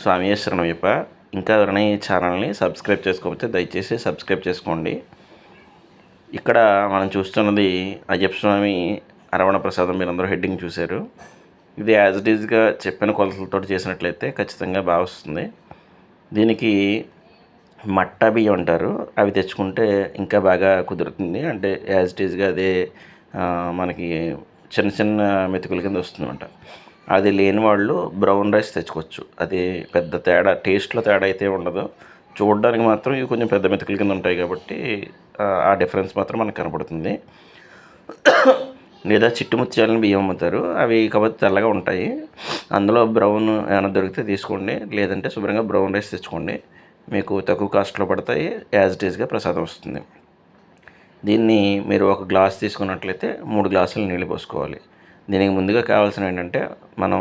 స్వామి శరణమయ్యప్ప ఇంకా ఎవరైనా ఈ ఛానల్ని సబ్స్క్రైబ్ చేసుకోకపోతే దయచేసి సబ్స్క్రైబ్ చేసుకోండి. ఇక్కడ మనం చూస్తున్నది అయ్యప్ప స్వామి అరవణ ప్రసాదం మీరందరూ హెడ్డింగ్ చూశారు. ఇది యాజ్ ఇట్ ఈజ్గా చెప్పిన కొలతలతో చేసినట్లయితే ఖచ్చితంగా బాగా వస్తుంది. దీనికి మట్టా బియ్యం అంటారు. అవి తెచ్చుకుంటే ఇంకా బాగా కుదురుతుంది. అంటే యాజ్ ఇట్ ఈజ్గా అదే మనకి చిన్న చిన్న మెతుకుల కింద వస్తుందన్నమాట. అది లేని వాళ్ళు బ్రౌన్ రైస్ తెచ్చుకోవచ్చు. అది పెద్ద తేడా టేస్ట్లో తేడా అయితే ఉండదు. చూడడానికి మాత్రం ఇవి కొంచెం పెద్ద మెతుకుల కింద ఉంటాయి కాబట్టి ఆ, డిఫరెన్స్ మాత్రం మనకు కనపడుతుంది. లేదా చిట్టు ముత్యాలను బియ్యం అమ్ముతారు. అవి కాకపోతే తెల్లగా ఉంటాయి. అందులో బ్రౌన్ ఏమైనా దొరికితే తీసుకోండి. లేదంటే శుభ్రంగా బ్రౌన్ రైస్ తెచ్చుకోండి. మీకు తక్కువ కాస్ట్లో పడతాయి. యాజ్ ఇట్ ఈస్గా ప్రసాదం వస్తుంది. దీన్ని మీరు ఒక గ్లాస్ తీసుకున్నట్లయితే మూడు గ్లాసులు నీళ్ళు పోసుకోవాలి. దీనికి ముందుగా కావాల్సిన ఏంటంటే మనం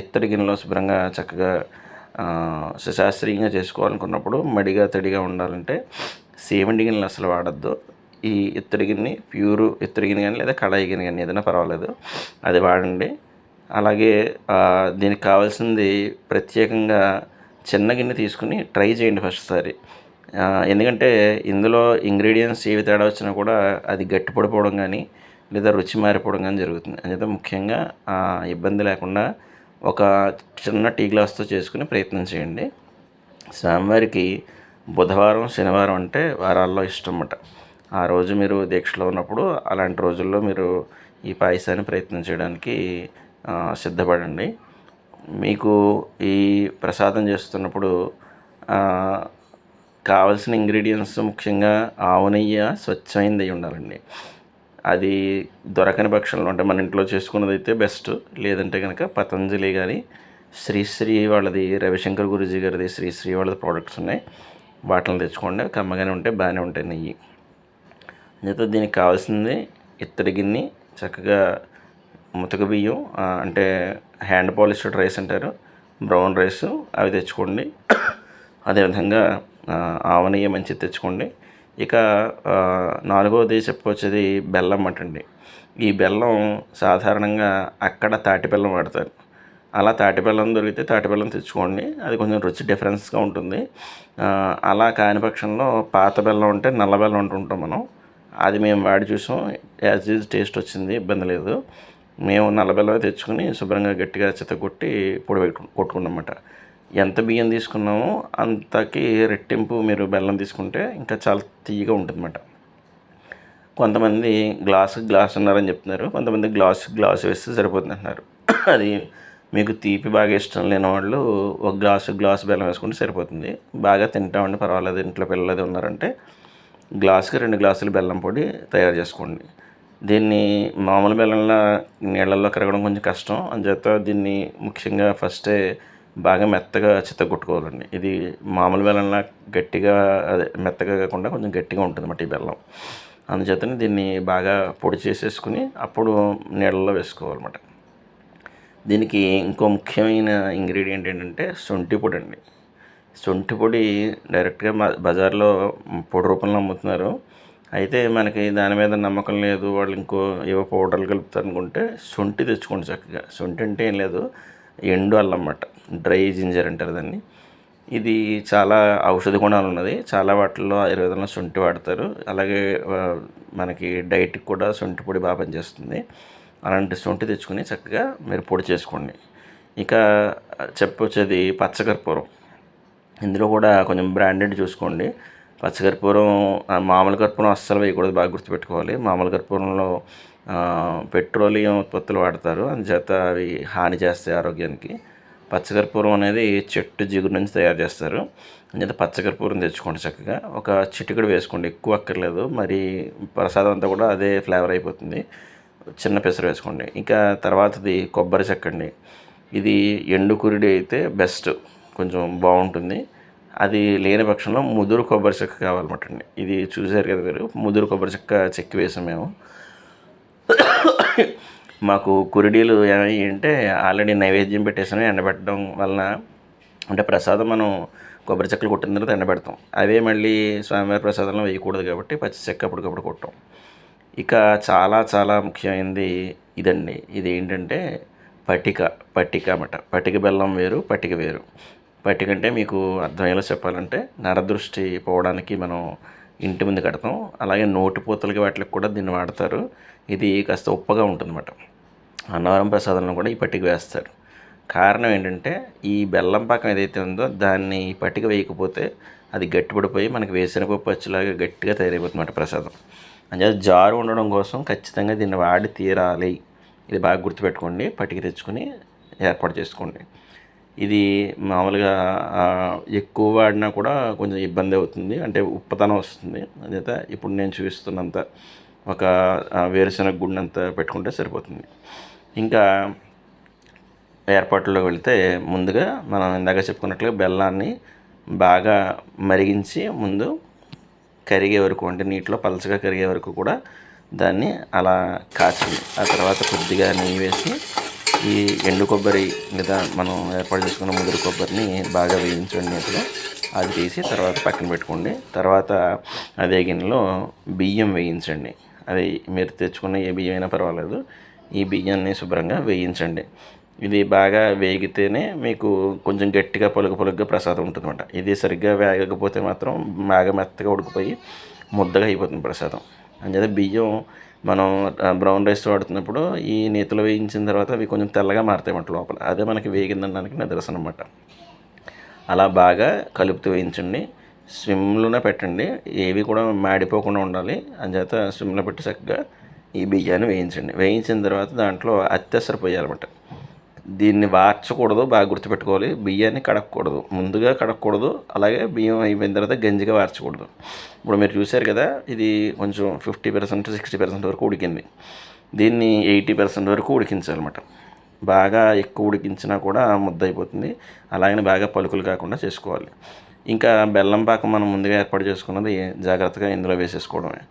ఎత్తడి గిన్నెలో శుభ్రంగా చక్కగా సుశాస్త్రీయంగా చేసుకోవాలనుకున్నప్పుడు మడిగా తడిగా ఉండాలంటే సేవండి గిన్నెలు అసలు వాడద్దు. ఈ ఇత్తడి గిన్నె ప్యూర్ ఇత్తడి గిన్నె కానీ లేదా కడాయి గిన్నె కానీ ఏదైనా పర్వాలేదు అది వాడండి. అలాగే దీనికి కావాల్సింది ప్రత్యేకంగా చిన్న గిన్నె తీసుకుని ట్రై చేయండి ఫస్ట్ సారి. ఎందుకంటే ఇందులో ఇంగ్రీడియంట్స్ ఏవి తేడా వచ్చినా కూడా అది గట్టి పడిపోవడం కానీ లేదా రుచి మారిపోవడం కానీ జరుగుతుంది. అందుకే ముఖ్యంగా ఆ ఇబ్బంది లేకుండా ఒక చిన్న టీ గ్లాస్తో చేసుకుని ప్రయత్నం చేయండి. స్వామివారికి బుధవారం శనివారం అంటే వారాల్లో ఇష్టం అన్నమాట ఆ రోజు మీరు దీక్షలో ఉన్నప్పుడు అలాంటి రోజుల్లో మీరు ఈ పాయసాన్ని ప్రయత్నం చేయడానికి సిద్ధపడండి. మీకు ఈ ప్రసాదం చేస్తున్నప్పుడు కావలసిన ఇంగ్రీడియంట్స్ ముఖ్యంగా ఆవు నెయ్యి స్వచ్ఛమైనది ఉండాలండి. అది దొరకని పక్షంలో అంటే మన ఇంట్లో చేసుకున్నది అయితే బెస్ట్. లేదంటే కనుక పతంజలి కానీ శ్రీశ్రీ వాళ్ళది రవిశంకర్ గురూజీ గారిది శ్రీశ్రీ వాళ్ళది ప్రోడక్ట్స్ ఉన్నాయి. వాటిని తెచ్చుకోండి. కమ్మగానే ఉంటాయి బాగానే ఉంటాయి నెయ్యి. అయితే దీనికి కావాల్సింది ఇత్తడి గిన్నె చక్కగా ముతక బియ్యం అంటే హ్యాండ్ పాలిష్డ్ రైస్ అంటారు. బ్రౌన్ రైస్ అవి తెచ్చుకోండి. అదేవిధంగా ఆవనయ్య ఆవ నెయ్యి మంచిది తెచ్చుకోండి. ఇక నాలుగవ దేశపు వచ్చేది బెల్లం మటండి ఈ బెల్లం సాధారణంగా అక్కడ తాటి బెల్లం వాడతారు. అలా తాటి బెల్లం దొరికితే తాటి బెల్లం తెచ్చుకోండి. అది కొంచెం రుచి డిఫరెన్స్గా ఉంటుంది. అలా కాని పక్షంలో పాత బెల్లం ఉంటే నల్ల బెల్లం అంటుంటాం మనం. అది మేము వాడి చూసాం. యాజ్ ఈజ్ టేస్ట్ వచ్చింది ఇబ్బంది లేదు. మేము నల్ల బెల్లం తెచ్చుకుని శుభ్రంగా గట్టిగా చితగొట్టి పొడి పెట్టు కొట్టుకున్నమాట ఎంత బియ్యం తీసుకున్నామో అంతకి రెట్టింపు మీరు బెల్లం తీసుకుంటే ఇంకా చాలా తీయగా ఉంటుందన్నమాట. కొంతమంది గ్లాసు గ్లాస్ ఉన్నారని చెప్తున్నారు. కొంతమంది గ్లాస్ గ్లాస్ వేస్తే సరిపోతుంది అంటున్నారు. అది మీకు తీపి బాగా ఇష్టం లేని వాళ్ళు ఒక గ్లాసు గ్లాస్ బెల్లం వేసుకుంటే సరిపోతుంది. బాగా తింటామండి పర్వాలేదు. ఇంట్లో పిల్లలు అది ఉన్నారంటే గ్లాసుకి రెండు గ్లాసులు బెల్లం పొడి తయారు చేసుకోండి. దీన్ని మామూలు బెల్లంలో నీళ్ళల్లో కరగడం కొంచెం కష్టం. అందుచేత దీన్ని ముఖ్యంగా ఫస్టే బాగా మెత్తగా చిత్తగొట్టుకోవాలండి. ఇది మామూలు బెల్లంలా గట్టిగా అదే మెత్తగా కాకుండా కొంచెం గట్టిగా ఉంటుంది అన్నమాట ఈ బెల్లం. అందుచేతనే దీన్ని బాగా పొడి చేసేసుకుని అప్పుడు నీళ్ళలో వేసుకోవాలన్నమాట. దీనికి ఇంకో ముఖ్యమైన ఇంగ్రీడియంట్ ఏంటంటే శొంఠి పొడి అండి శొంఠి పొడి డైరెక్ట్గా మా బజార్లో పొడి రూపంలో అమ్ముతున్నారు. అయితే మనకి దాని మీద నమ్మకం లేదు వాళ్ళు ఇంకో ఏవో పౌడర్లు కలుపుతారు అనుకుంటే శొంఠి తెచ్చుకోండి చక్కగా. శొంఠి అంటే ఏం లేదు ఎండు అల్లం అన్నమాట. డ్రై జింజర్ అంటారు దాన్ని. ఇది చాలా ఔషధ గుణాలు ఉన్నది. చాలా వాటిల్లో ఆయుర్వేదంలో శొంఠి వాడతారు. అలాగే మనకి డైట్కి కూడా శొంఠి పొడి బాగా పనిచేస్తుంది. అలాంటి శొంఠి తెచ్చుకుని చక్కగా మీరు పొడి చేసుకోండి. ఇక చెప్పొచ్చేది పచ్చకర్పూరం. ఇందులో కూడా కొంచెం బ్రాండెడ్ చూసుకోండి. పచ్చకర్పూరం మామూలు కర్పూరం అస్సలు వేయకూడదు. బాగా గుర్తుపెట్టుకోవాలి. మామూలు కర్పూరంలో పెట్రోలియం ఉత్పత్తులు వాడతారు. అందుచేత అవి హాని చేస్తాయి ఆరోగ్యానికి. పచ్చకర్పూరం అనేది చెట్టు జిగురు నుంచి తయారు చేస్తారు. అందుచేత పచ్చకర్పూరం తెచ్చుకోండి చక్కగా. ఒక చిటికడు వేసుకోండి ఎక్కువ అక్కర్లేదు. మరి ప్రసాదం అంతా కూడా అదే ఫ్లేవర్ అయిపోతుంది. చిన్న పెసరు వేసుకోండి. ఇంకా తర్వాతది కొబ్బరి చెక్కండి. ఇది ఎండు కురిడి అయితే బెస్ట్ కొంచెం బాగుంటుంది. అది లేని పక్షంలో ముదురు కొబ్బరి చెక్క కావాలన్నమాట అండి. ఇది చూసారు కదా మీరు? ముదురు కొబ్బరి చెక్క చెక్కి వేసాం మేము. మాకు కురిడీలు ఏమయ్యి అంటే ఆల్రెడీ నైవేద్యం పెట్టేసాను ఎండబెట్టడం వలన. అంటే ప్రసాదం మనం కొబ్బరి చెక్కలు కొట్టిన తర్వాత ఎండబెడతాం. అవే మళ్ళీ స్వామివారి ప్రసాదంలో వేయకూడదు కాబట్టి పచ్చి చెక్క అప్పటికప్పుడు కొట్టాం. ఇక చాలా చాలా ముఖ్యమైనది ఇదండి. ఇది ఏంటంటే పటిక పట్టిక అన్నమాట. పటిక బెల్లం వేరు పట్టిక వేరు. పట్టిక అంటే మీకు అర్థమయ్యేలా చెప్పాలంటే నరదృష్టి పోవడానికి మనం ఇంటి ముందు కడతాం. అలాగే నోటిపూతలకి వాటికి కూడా దీన్ని వాడతారు. ఇది కాస్త ఉప్పగా ఉంటుందన్నమాట. అన్నవరం ప్రసాదంలో కూడా ఈ పట్టిక వేస్తారు కారణం ఏంటంటే ఈ బెల్లం పాకం ఏదైతే ఉందో దాన్ని పట్టిక వేయకపోతే అది గట్టిపడిపోయి మనకి వేసినపప్పు వచ్చేలాగా గట్టిగా తయారైపోతుందన్నమాట ప్రసాదం. అంటే జారు ఉండడం కోసం ఖచ్చితంగా దీన్ని వాడి తీరాలి. ఇది బాగా గుర్తుపెట్టుకోండి. పట్టిక తెచ్చుకొని ఏర్పాటు చేసుకోండి. ఇది మామూలుగా ఎక్కువ వాడినా కూడా కొంచెం ఇబ్బంది అవుతుంది. అంటే ఉప్పతనం వస్తుంది. అంచేత ఇప్పుడు నేను చూపిస్తున్నంత ఒక వేరుశనగ గుండంత పెట్టుకుంటే సరిపోతుంది. ఇంకా ఏర్పాట్లోకి వెళితే ముందుగా మనం ఇందాక చెప్పుకున్నట్లుగా బెల్లాన్ని బాగా మరిగించి ముందు కరిగే వరకు అంటే నీటిలో పలచగా కరిగే వరకు కూడా దాన్ని అలా కాచాలి ఆ తర్వాత కొద్దిగా నెయ్యి వేసి ఈ ఎండు కొబ్బరి లేదా మనం ఏర్పాటు చేసుకున్న ముదురు కొబ్బరిని బాగా వేయించండి నీటిలో అది తీసి తర్వాత పక్కన పెట్టుకోండి. తర్వాత అదే గిన్నెలో బియ్యం వేయించండి. అది మీరు తెచ్చుకున్న ఏ బియ్యం అయినా పర్వాలేదు. ఈ బియ్యాన్ని శుభ్రంగా వేయించండి. ఇది బాగా వేగితేనే మీకు కొంచెం గట్టిగా పొలుగు పొలుగ్గా ప్రసాదం ఉంటుందన్నమాట. ఇది సరిగ్గా వేగకపోతే మాత్రం బాగా మెత్తగా ఉడికిపోయి ముద్దగా అయిపోతుంది ప్రసాదం. అంచేత బియ్యం మనం బ్రౌన్ రైస్ వాడుతున్నప్పుడు ఈ నేతిలో వేయించిన తర్వాత అవి కొంచెం తెల్లగా మారుతాయి అన్నమాట లోపల. అదే మనకి వేగిందనడానికి నిదర్శనం అనమాట అలా బాగా కలుపుతూ వేయించండి. స్విమ్లోనే పెట్టండి. ఏవి కూడా మాడిపోకుండా ఉండాలి. అంచేత స్విమ్లో పెట్టి చక్కగా ఈ బియ్యాన్ని వేయించండి. వేయించిన తర్వాత దాంట్లో అత్యవసర పోయాలన్నమాట దీన్ని వార్చకూడదు బాగా గుర్తుపెట్టుకోవాలి. బియ్యాన్ని కడగకూడదు ముందుగా కడగకూడదు అలాగే బియ్యం అయిపోయిన తర్వాత గంజిగా వార్చకూడదు. ఇప్పుడు మీరు చూశారు కదా ఇది కొంచెం ఫిఫ్టీ పర్సెంట్ సిక్స్టీ పర్సెంట్ వరకు ఉడికింది. దీన్ని ఎయిటీ పర్సెంట్ వరకు ఉడికించాలన్నమాట. బాగా ఎక్కువ ఉడికించినా కూడా ముద్ద అయిపోతుంది అలాగని బాగా పలుకులు కాకుండా చేసుకోవాలి. ఇంకా బెల్లం పాకం మనం ముందుగా ఏర్పాటు చేసుకున్నది జాగ్రత్తగా ఇందులో వేసేసుకోవడమే.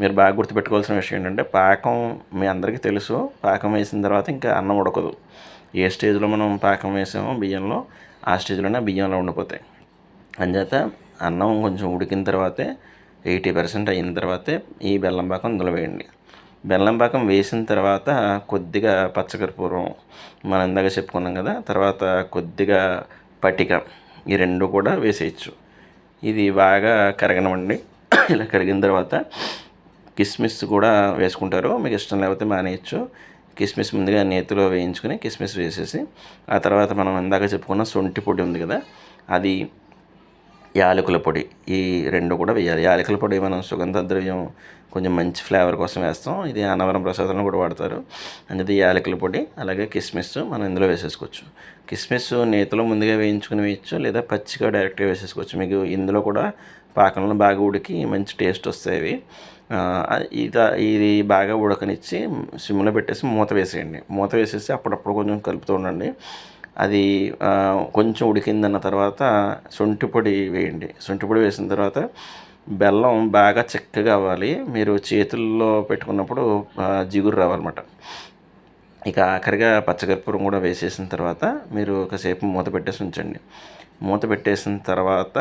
మీరు బాగా గుర్తుపెట్టుకోవాల్సిన విషయం ఏంటంటే పాకం మీ అందరికీ తెలుసు. పాకం వేసిన తర్వాత ఇంకా అన్నం ఉడకదు. ఏ స్టేజ్లో మనం పాకం వేసామో బియ్యంలో ఆ స్టేజ్లోనే బియ్యంలో ఉండిపోతాయి. అంచేత అన్నం కొంచెం ఉడికిన తర్వాతే ఎయిటీ పర్సెంట్ అయిన తర్వాతే ఈ బెల్లం పాకం ఇందులో వేయండి. బెల్లం పాకం వేసిన తర్వాత కొద్దిగా పచ్చకర్పూరం మనం ఇందాక చెప్పుకున్నాం కదా తర్వాత కొద్దిగా పటిక ఈ రెండు కూడా వేసేయచ్చు. ఇది బాగా కరగనివ్వండి. ఇలా కరిగిన తర్వాత కిస్మిస్ కూడా వేసుకుంటారు. మీకు ఇష్టం లేకపోతే మానేయచ్చు. కిస్మిస్ ముందుగా నేతిలో వేయించుకుని కిస్మిస్ వేసేసి ఆ తర్వాత మనం ఇందాక చెప్పుకున్న సొంటి పొడి ఉంది కదా అది యాలకుల పొడి. ఈ రెండు కూడా వేయాలి. యాలకుల పొడి మనం సుగంధ ద్రవ్యం కొంచెం మంచి ఫ్లేవర్ కోసం వేస్తాం. ఇది అన్నవరం ప్రసాదంలో కూడా వాడతారు. అనేది యాలకుల పొడి అలాగే కిస్మిస్ మనం ఇందులో వేసేసుకోవచ్చు. కిస్మిస్ నేతిలో ముందుగా వేయించుకుని వేయచ్చు లేదా పచ్చిగా డైరెక్ట్గా వేసేసుకోవచ్చు. మీకు ఇందులో కూడా పాకంలో బాగా ఉడికి మంచి టేస్ట్ వస్తాయి ఇది ఇది బాగా ఉడకనిచ్చి సిమ్లో పెట్టేసి మూత వేసేయండి. మూత వేసేసి అప్పుడప్పుడు కొంచెం కలుపుతూ ఉండండి. అది కొంచెం ఉడికిందన్న తర్వాత శొంఠి పొడి వేయండి. శొంఠి పొడి వేసిన తర్వాత బెల్లం బాగా చిక్కగా అవ్వాలి. మీరు చేతుల్లో పెట్టుకున్నప్పుడు జిగురు రావాలన్నమాట. ఇక ఆఖరిగా పచ్చకర్పూరం కూడా వేసేసిన తర్వాత మీరు ఒకసేపు మూత పెట్టేసి ఉంచండి. మూత పెట్టేసిన తర్వాత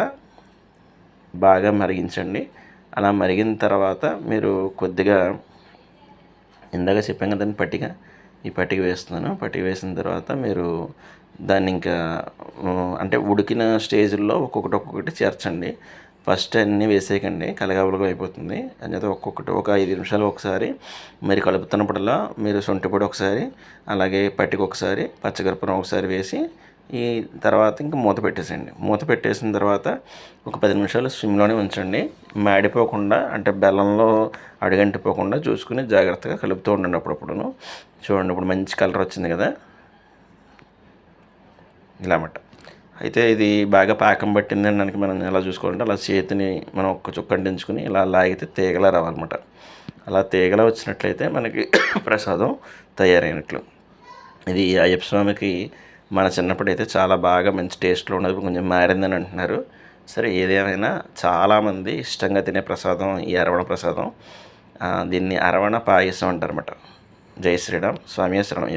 బాగా మరిగించండి. అలా మరిగిన తర్వాత మీరు కొద్దిగా ఇందాక చెప్పాను కదండి పట్టిక ఈ పట్టిక వేస్తున్నాను. పట్టిక వేసిన తర్వాత మీరు దాన్ని ఇంకా అంటే ఉడికిన స్టేజ్లో ఒక్కొక్కటి ఒక్కొక్కటి చేర్చండి. ఫస్ట్ అన్నీ వేసేయకండి కలగాబులగా అయిపోతుంది. అనేది ఒక్కొక్కటి ఒక ఐదు నిమిషాలు ఒకసారి మరి కలుపుతున్నప్పుడల్లా మీరు సొంటిపొడి ఒకసారి అలాగే పట్టిక ఒకసారి పచ్చగరపరం ఒకసారి వేసి ఈ తర్వాత ఇంకా మూత పెట్టేసేయండి. మూత పెట్టేసిన తర్వాత ఒక పది నిమిషాలు స్విమ్లోనే ఉంచండి. మాడిపోకుండా అంటే బెల్లంలో అడుగంటిపోకుండా చూసుకుని జాగ్రత్తగా కలుపుతూ ఉండండి అప్పుడప్పుడును. చూడండి ఇప్పుడు మంచి కలర్ వచ్చింది కదా. ఇలా అన్నమాట. అయితే ఇది బాగా పాకం పట్టింది అనడానికి మనం ఎలా చూసుకోవాలంటే అలా చేతిని మనం ఒక్క చుక్క అంటించుకుని ఇలా లాగితే తీగలా రావాలన్నమాట. అలా తీగలా వచ్చినట్లయితే మనకి ప్రసాదం తయారైనట్లు. ఇది అయ్యప్ప స్వామికి మన చిన్నప్పుడు అయితే చాలా బాగా మంచి టేస్ట్లో ఉన్నది ఇప్పుడు కొంచెం మారిందని అంటున్నారు. సరే ఏదేమైనా చాలామంది ఇష్టంగా తినే ప్రసాదం ఈ అరవణ ప్రసాదం దీన్ని అరవణ పాయసం అంటారన్నమాట. జై శ్రీరామ్ స్వామి శరణం